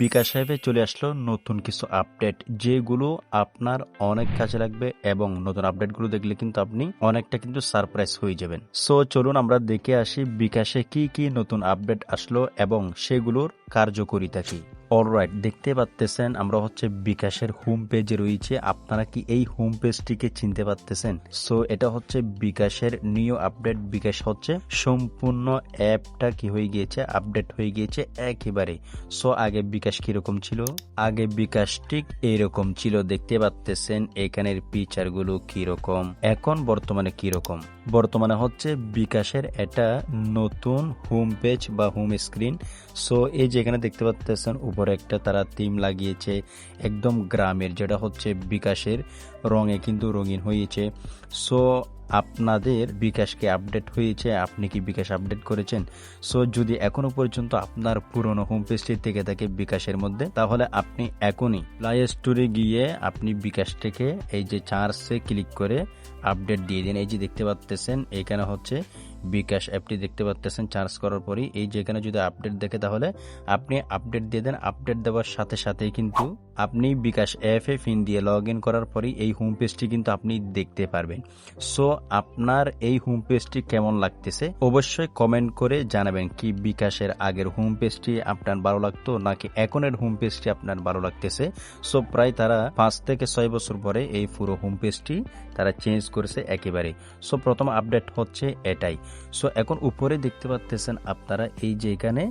বিকাশ অ্যাপে চলে আসলো নতুন কিছু আপডেট যেগুলো আপনার অনেক কাজে লাগবে এবং নতুন আপডেটগুলো দেখলে কিন্তু আপনি অনেকটা কিন্তু সারপ্রাইজ হয়ে যাবেন। সো চলুন আমরা দেখে আসি বিকাশে কি কি নতুন আপডেট আসলো এবং সেগুলোর কার্যকরিতা কি। অলরাইট দেখতে পাচ্তেছেন, আমরা হচ্ছে বিকাশের হোম পেজে রয়েছে। আপনারা কি এই হোম পেজটিকে চিনতে পারতেছেন? সো এটা হচ্ছে বিকাশের নিউ আপডেট বিকাশ হচ্ছে সম্পূর্ণ অ্যাপটা কি হয়ে গিয়েছে? আপডেট হয়ে গিয়েছে একেবারে। সো আগে বিকাশ কীরকম ছিল? আগে বিকাশ ঠিক এইরকম ছিল। দেখতে পাচ্তেছেন, এখানের ফিচারগুলো কীরকম? এখন বর্তমানে কীরকম? বর্তমানে হচ্ছে বিকাশের এটা নতুন হোম পেজ বা হোম স্ক্রিন সো এই যে এখানে দেখতে পাচ্তেছেন উপরে একটা তারা থিম লাগিয়েছে একদম গ্রামের, যেটা হচ্ছে বিকাশের রঙে কিন্তু রঙিন হয়েছে। সো আপনাদের বিকাশকে আপডেট হয়েছে, আপনি কি বিকাশ আপডেট করেছেন? সো যদি এখনও পর্যন্ত আপনার পুরনো হোম পেজটি থেকে থাকে বিকাশের মধ্যে, তাহলে আপনি এখনই প্লাই স্টোরে গিয়ে আপনি বিকাশ থেকে এই যে চার্জে ক্লিক করে আপডেট দিয়ে দিন। এই যে দেখতে পাচ্তেছেন, এখানে হচ্ছে বিকাশ অ্যাপটি দেখতে পাচ্তেছেন চার্জ করার পরই এই যেখানে যদি আপডেট দেখে তাহলে আপনি আপডেট দিয়ে দেন। আপডেট দেওয়ার সাথে সাথেই কিন্তু আপনি বিকাশ অ্যাপ ফিন দিয়ে লগ ইন করার পরই এই হোম পেজটি কিন্তু আপনি দেখতে পারবেন। সো, আপনার এই হোম পেজটি কেমন লাগতেছে? অবশ্যই কমেন্ট করে জানাবেন কি বিকাশের আগের হোম পেজটি আপনার ভালো লাগতো, নাকি এখনের হোম পেজটি আপনার ভালো লাগতেছে। সো, প্রায় তারা পাঁচ থেকে ছয় বছর পরে এই পুরো হোম পেজটি তারা চেঞ্জ করেছে একেবারে। সো, প্রথম আপডেট হচ্ছে এটাই। সো এখন উপরে দেখতে পাচ্ছেন আপনারা এই যে এখানে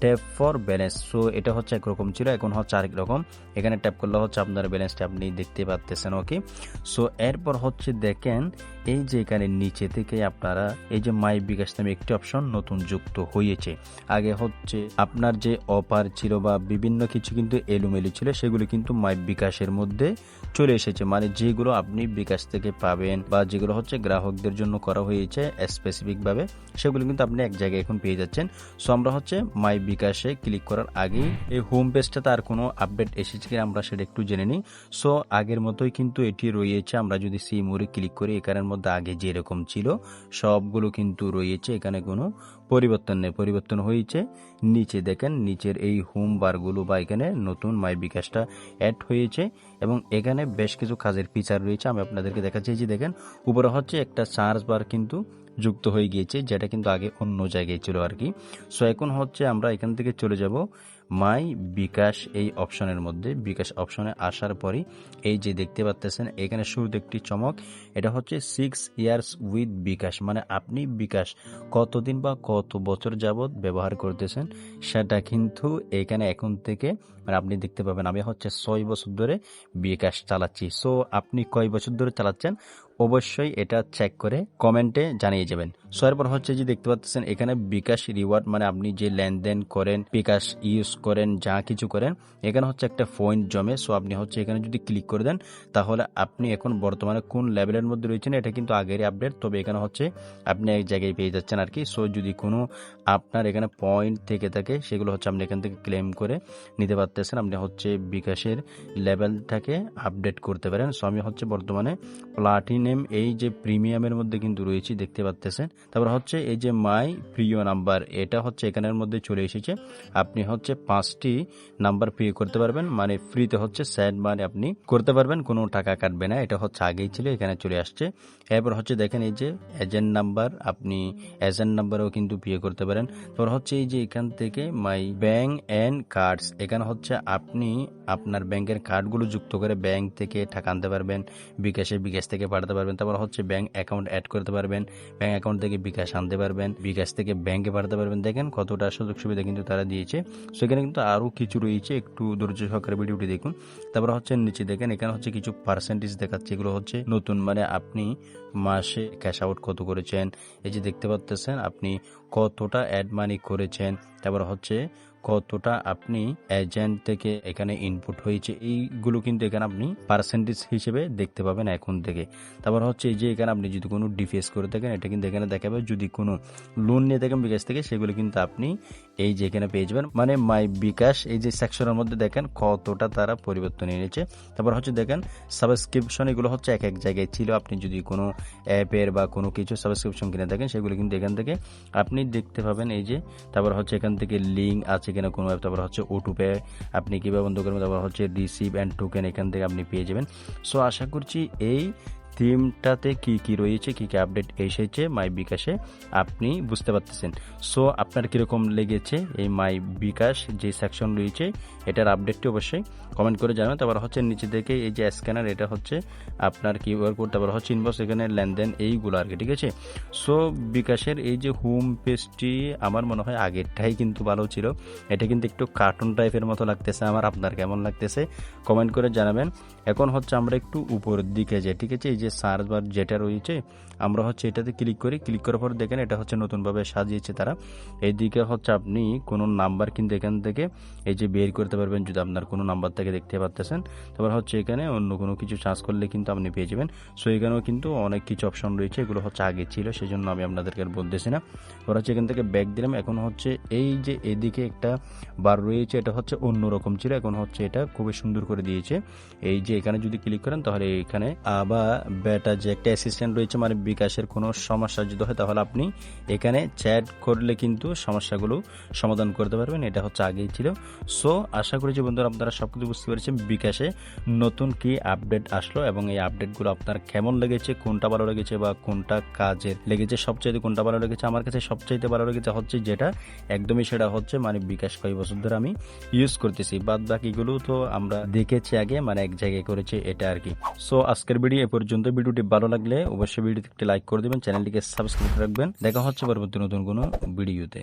ট্যাপ ফর ব্যালেন্স সো এটা হচ্ছে একরকম ছিল, এখন হচ্ছে আরেক রকম। এখানে ট্যাপ করলে হচ্ছে আপনার ব্যালেন্সটা আপনি দেখতে পাচ্ছেন ওকে সো এরপর হচ্ছে দেখেন এই যে এখানে নিচে থেকে আপনারা এই যে মাই বিকাশ নামে একটি অপশন নতুন যুক্ত হয়েছে। আগে হচ্ছে আপনার যে অফার ছিল বা বিভিন্ন কিছু কিন্তু এলোমেলো ছিল, সেগুলো কিন্তু মাই বিকাশের মধ্যে চলে এসেছে। মানে যেগুলো আপনি বিকাশ থেকে পাবেন বা যেগুলো হচ্ছে গ্রাহকদের জন্য করা হয়েছে স্পেসিফিক ভাবে, সেগুলো কিন্তু আপনি এক জায়গায় এখন পেয়ে যাচ্ছেন। সো আমরা হচ্ছে মাই বিকাশে ক্লিক করার আগেই এই হোম পেজটাতে আর কোনো আপডেট এসেছে কিনা আমরা সেটা একটু জেনে নিই। সো আগের মতোই কিন্তু এটি রয়েছে। আমরা যদি মোড়ে ক্লিক করি, এখানের মধ্যে আগে যেরকম ছিল, সবগুলো কিন্তু রয়েছে, এখানে কোনো পরিবর্তন নেই, পরিবর্তন হয়েছে। নিচে দেখেন, নিচের এই হোম বারগুলো বা এখানে নতুন মাই বিকাশটা অ্যাড হয়েছে এবং এখানে বেশ কিছু কাজের ফিচার রয়েছে। আমি আপনাদেরকে দেখাচ্ছি যে দেখেন, উপরে হচ্ছে একটা চার্জ বার কিন্তু যুক্ত হয়ে গিয়েছে, যেটা কিন্তু আগে অন্য জায়গায় ছিল আর কি। সো এখন হচ্ছে আমরা এখান থেকে চলে যাব মাই বিকাশ এই অপশনের মধ্যে। বিকাশ অপশনে আসার পরই এই যে দেখতে পাচ্তেছেন, এখানে শুরুতে একটি চমক, এটা হচ্ছে সিক্স ইয়ার্স উইথ বিকাশ মানে আপনি বিকাশ কতদিন বা কত বছর যাবৎ ব্যবহার করতেছেন সেটা কিন্তু এখানে এখন থেকে মানে আপনি দেখতে পাবেন, আমি হচ্ছে ছয় বছর ধরে বিকাশ চালাচ্ছি। সো আপনি কয় বছর ধরে চালাচ্ছেন? অবশ্যই এটা চেক করে কমেন্টে জানিয়ে যাবেন। সো এরপর হচ্ছে যে দেখতে পাচ্ছেন, এখানে বিকাশ রিওয়ার্ড মানে আপনি যে লেনদেন করেন, বিকাশ ইউজ করেন, যা কিছু করেন, এখানে হচ্ছে একটা পয়েন্ট জমে। সো আপনি হচ্ছে এখানে যদি ক্লিক করে দেন, তাহলে আপনি এখন বর্তমানে কোন লেভেলের মধ্যে রয়েছেন, এটা কিন্তু আগেরই আপডেট তবে এখানে হচ্ছে আপনি এক জায়গায় পেয়ে যাচ্ছেন আর কি। সো যদি কোনো আপনার এখানে পয়েন্ট থেকে থাকে, সেগুলো হচ্ছে আপনি এখান থেকে ক্লেম করে নিতে পারতেছেন। আপনি হচ্ছে বিকাশের লেভেলটাকে আপডেট করতে পারেন। সো আমি হচ্ছে বর্তমানে প্লাটিনাম এই যে প্রিমিয়ামের মধ্যে কিন্তু রয়েছি, দেখতে পাচ্তেছেন তারপর হচ্ছে এই যে মাই প্রিয় নাম্বার এটা হচ্ছে এখানের মধ্যে চলে এসেছে। আপনি হচ্ছে পাঁচটি নাম্বার পে করতে পারবেন মানে ফ্রিতে হচ্ছে স্যাড মানে আপনি করতে পারবেন, কোনো টাকা কাটবে না, এটা হচ্ছে আগেই ছিল, এখানে চলে আসছে। এরপর হচ্ছে দেখেন এই যে এজেন্ট নাম্বার আপনি এজেন্ট নাম্বারও কিন্তু পে করতে পারেন। তারপর হচ্ছে এই যে এখান থেকে মাই ব্যাংক অ্যান্ড কার্ডস এখানে হচ্ছে আপনি আপনার ব্যাংকের কার্ডগুলো যুক্ত করে ব্যাংক থেকে টাকা আনতে পারবেন, বিকাশে বিকাশ থেকে পাঠাতে পারবেন। তারপর হচ্ছে ব্যাংক অ্যাকাউন্ট অ্যাড করতে পারবেন। ব্যাংক অ্যাকাউন্ট থেকে বিকাশ আনতে পারবেন। বিকাশ থেকে ব্যাংকে পাঠাতে পারবেন। দেখেন কতটা সুযোগ সুবিধা কিন্তু তারা দিয়েছে। সেখানে কিন্তু আরও কিছু রয়েছে। একটু ধৈর্য সহকারে ভিডিওটি দেখুন। তারপর হচ্ছে নিচে দেখেন, এখানে হচ্ছে কিছু পার্সেন্টেজ দেখাচ্ছে। এগুলো হচ্ছে নতুন। মানে আপনি মাসে ক্যাশ আউট কত করেছেন? এই যে দেখতে পাচ্তেছেন আপনি কতটা অ্যাড মানি করেছেন? তারপর হচ্ছে কতটা আপনি এজেন্ট থেকে এখানে ইনপুট হয়েছে, এইগুলো কিন্তু এখানে আপনি পার্সেন্টেজ হিসেবে দেখতে পাবেন এখন থেকে। তারপর হচ্ছে এই যে এখানে আপনি যদি কোনো ডিফেস করে থাকেন, এটা কিন্তু এখানে দেখাবে। যদি কোনো লোন নিয়ে থাকেন বিকাশ থেকে, সেগুলো কিন্তু আপনি এই যে এখানে পেয়ে যাবেন মানে মাই বিকাশ, এই যে সেকশনের মধ্যে দেখেন কতটা তারা পরিবর্তন এনেছে তারপর হচ্ছে দেখেন সাবস্ক্রিপশন এগুলো হচ্ছে এক এক জায়গায় ছিল। আপনি যদি কোনো অ্যাপের বা কোনো কিছু সাবস্ক্রিপশন কিনে থাকেন সেগুলো কিন্তু এখান থেকে আপনি দেখতে পাবেন। এই যে, তারপর হচ্ছে এখান থেকে লিঙ্ক আছে কিনা কোনো অ্যাপ তারপর হচ্ছে ওটুপে আপনি কীভাবে বন্ধ করবেন, তারপর হচ্ছে রিসিভ অ্যান্ড টোকেন এখান থেকে আপনি পেয়ে যাবেন। সো আশা করছি এই থিমটাতে কি কি রয়েছে, কি কি আপডেট এসেছে, মাই বিকাশে আপনি বুঝতে পারতেছেন। সো, আপনার কীরকম লেগেছে এই মাই বিকাশ যে সেকশন রয়েছে, এটার আপডেটটি অবশ্যই কমেন্ট করে জানাবেন। তারপর হচ্ছে নিচে থেকে এই যে স্ক্যানার এটা হচ্ছে আপনার কিউআর কোড তারপর হচ্ছে ইনবক্স এখানে লেনদেন এইগুলো আর কি, ঠিক আছে? সো, বিকাশের এই যে হোম পেজটি আমার মনে হয় আগেরটাই কিন্তু ভালো ছিল। এটা কিন্তু একটু কার্টুন টাইপের মতো লাগতেছে আমার, আপনার কেমন লাগতেছে? কমেন্ট করে জানাবেন। এখন হচ্ছে আমরা একটু উপরের দিকে যাই, ঠিক আছে? এই যে সার্চ বার যেটা রয়েছে, আমরা হচ্ছে এটাতে ক্লিক করি ক্লিক করার পর দেখেন এটা হচ্ছে নতুনভাবে সাজিয়েছে তারা। এইদিকে হচ্ছে আপনি কোনো নাম্বার কিন্তু এখান থেকে এই যে বের করতে পারবেন যদি আপনার কোনো নাম্বার থেকে দেখতে পারতেছেন। তারপর হচ্ছে এখানে অন্য কোনো কিছু চার্জ করলে কিন্তু আপনি পেয়ে যাবেন। সো এখানেও কিন্তু অনেক কিছু অপশন রয়েছে, এগুলো হচ্ছে আগে ছিল সেই জন্য আমি আপনাদেরকে আর বলতেছি না। এবার হচ্ছে এখান থেকে ব্যাক দিলাম, এখন হচ্ছে এই যে এদিকে একটা বার রয়েছে, এটা হচ্ছে অন্য রকম ছিল, এখন হচ্ছে এটা খুবই সুন্দর করে দিয়েছে। এই যে এখানে যদি ক্লিক করেন, তাহলে এখানে আবার বেটা যে একটা অ্যাসিস্ট্যান্ট রয়েছে মানে বিকাশের কোনো সমস্যা যদি হয়, তাহলে আপনি এখানে চ্যাট করলে কিন্তু সমস্যাগুলো সমাধান করতে পারবেন। এটা হচ্ছে আগেই ছিল। সো আশা করি যে বন্ধুরা আপনারা সব কিছু বুঝতে পেরেছেন। বিকাশে নতুন কি আপডেট আসলো এবং এই আপডেটগুলো আপনার কেমন লেগেছে, কোনটা ভালো লেগেছে বা কোনটা কাজের লেগেছে? সবচাইতে কোনটা ভালো লেগেছে? আমার কাছে সবচাইতে ভালো লেগেছে হচ্ছে যেটা, একদমই সেটা হচ্ছে মানে বিকাশ কয়েক বছর ধরে আমি ইউজ করতেছি। বাদ বাকিগুলো তো আমরা দেখেছি আগে মানে এক জায়গায় করেছি এটা আর কি। সো আজকের ভিডিও এ পর্যন্ত ভিডিওটি ভালো লাগলে অবশ্যই ভিডিওতে একটি লাইক করে দেবেন, চ্যানেলটিকে সাবস্ক্রাইব রাখবেন। দেখা হচ্ছে পরবর্তী নতুন কোনো ভিডিওতে।